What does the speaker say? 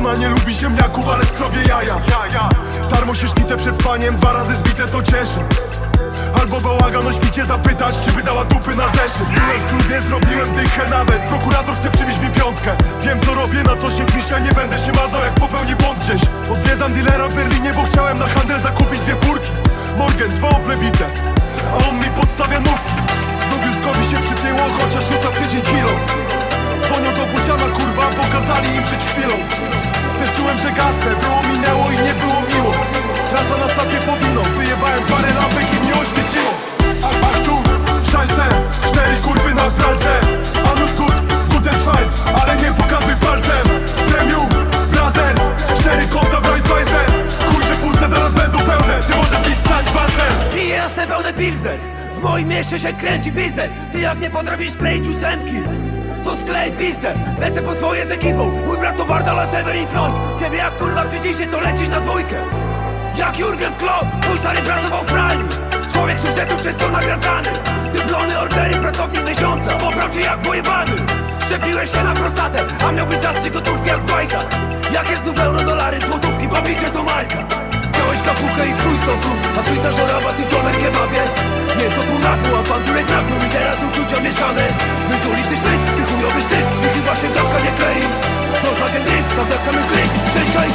Ona nie lubi ziemniaków, ale skrobie jaja. Ja, ja Darmo się szkite przed spaniem, dwa razy zbite to cieszy. Albo bałagan o świcie zapytać, czy wydała dupy na zeszyt. Byłem w klubie, zrobiłem dychę nawet. Prokurator chce przybić mi piątkę. Wiem co robię, na co się piszę Nie będę się mazał jak popełni błąd gdzieś. Odwiedzam dealera w Berlinie, bo chciałem na handel zakupić dwie furki. Morgan, dwa oplebite że było minęło i nie było miło. Trasa na stację powinno, wyjebałem parę lampek i mnie oświeciło. A- Ach tu, szajse, cztery kurwy na pralce. Anus gut, guten Schweiz, ale nie pokazuj palcem. Premium, Brothers, cztery konta w Raiffeisen. Chuj, że puste zaraz będą pełne, ty możesz mi ssać walcem Piję jasne pełne pilsner. W moim mieście się kręci biznes. Ty jak nie potrafisz skleić ósemki to sklej pizdę, lecę po swoje z ekipą. Mój brat to Bardala Severin Front. Ciebie jak kurwa się to lecisz na dwójkę. Jak Jurgen w klop, mój stary pracował w praniu. Człowiek sukcesu przez to nagradzany. Dyplomy, ordery, pracownik miesiąca. Popraw cię jak pojebany. Szczepiłeś się na prostatę, a miał być zastrzyk gotówki jak w bajkach Jakie znów euro, dolary, złotówki, pobicie to Majka. Wziąłeś kapuchę i chuj sosu A pytasz o rabaty w domer kebabie Mięso pół na pół, a pandurek na pół I teraz uczucia mieszane. My z ulicy Sznyt, ty chujowy sztyw I chyba się gałka nie klei. Volkswagen Drift, nadawkamy klik. Szczęścia i